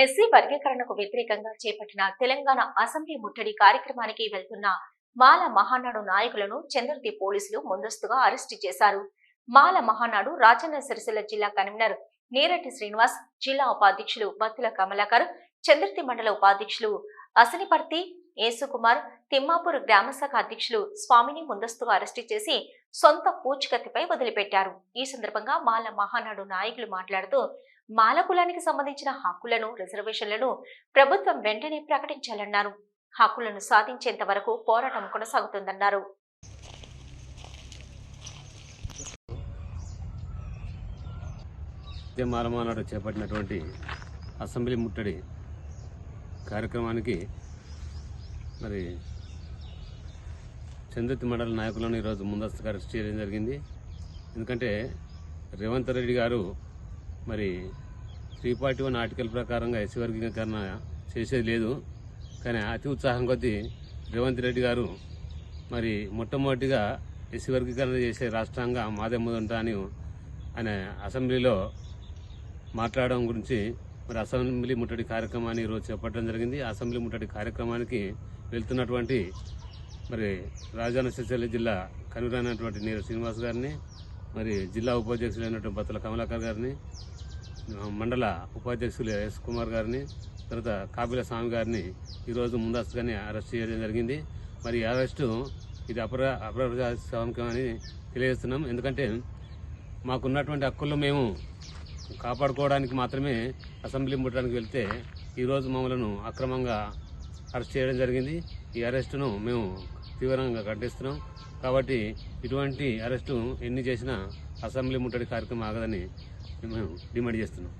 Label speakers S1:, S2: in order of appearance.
S1: SC వర్గీకరణకు వ్యతిరేకంగా చేపట్టిన తెలంగాణ అసెంబ్లీ ముట్టడి కార్యక్రమానికి వెళ్తున్న మాల మహానాడు నాయకులను చంద్రతి పోలీసులు ముందస్తుగా అరెస్టు చేశారు. మాల మహానాడు రాజన్న సిరిసిల్ల జిల్లా కన్వీనర్ నీరటి శ్రీనివాస్ జిల్లా ఉపాధ్యక్షులు బత్తుల కమలాకర్ చంద్రతి మండల ఉపాధ్యక్షులు అసనిపర్తి యేసుకుమార్ తిమ్మాపూర్ గ్రామశాఖ అధ్యక్షులు స్వామిని ముందస్తుగా అరెస్టు చేసి సొంత పూచికత్తిపై వదిలిపెట్టారు. ఈ సందర్భంగా మాల మహానాడు నాయకులు మాట్లాడుతూ మాల కులానికి సంబంధించిన హక్కులను రిజర్వేషన్లను ప్రభుత్వం వెంటనే ప్రకటించాలన్నారు. హక్కులను సాధించేంత వరకు పోరాటం కొనసాగుతుందన్నారు.
S2: మాలమానాడు చేపట్టినటువంటి అసెంబ్లీ ముట్టడి కార్యక్రమానికి మరి చంద్రతి మండల నాయకులను ఈరోజు ముందస్తుగా అరెస్ట్ చేయడం జరిగింది. ఎందుకంటే రేవంత్ రెడ్డి గారు మరి త్రీ ఫార్టీ వన్ ఆర్టికల్ ప్రకారంగా ఎస్సీ వర్గీకరణ చేసేది లేదు. కానీ అతి ఉత్సాహం కొద్దీ రేవంత్ రెడ్డి గారు మరి మొట్టమొదటిగా ఎస్సీ వర్గీకరణ చేసే రాష్ట్రంగా మాదే మొదట అని ఆయన అసెంబ్లీలో మాట్లాడడం గురించి మరి అసెంబ్లీ ముట్టడి కార్యక్రమాన్ని ఈరోజు చేపట్టడం జరిగింది. అసెంబ్లీ ముట్టడి కార్యక్రమానికి వెళ్తున్నటువంటి మరి రాజాన సిరిసిల్ల జిల్లా కనురైనటువంటి నీరు శ్రీనివాస్ గారిని మరి జిల్లా ఉపాధ్యక్షులు అయినటువంటి కమలాకర్ గారిని మండల ఉపాధ్యక్షులు ఎస్ కుమార్ గారిని తర్వాత కాపిల స్వామి గారిని ఈరోజు ముందస్తుగానే అరెస్ట్ చేయడం జరిగింది. మరి ఈ అరెస్టు ఇది అపర అప్రజాస్వామికమని తెలియజేస్తున్నాం. ఎందుకంటే మాకున్నటువంటి హక్కుల్లో మేము కాపాడుకోవడానికి మాత్రమే అసెంబ్లీ ముట్టడానికి వెళ్తే ఈరోజు మమ్మలను అక్రమంగా అరెస్ట్ చేయడం జరిగింది. ఈ అరెస్టును మేము తీవ్రంగా ఖండిస్తున్నాం. కాబట్టి ఇటువంటి అరెస్టు ఎన్ని చేసినా అసెంబ్లీ ముట్టడి కార్యక్రమం ఆగదని మేము డిమాండ్ చేస్తున్నాం.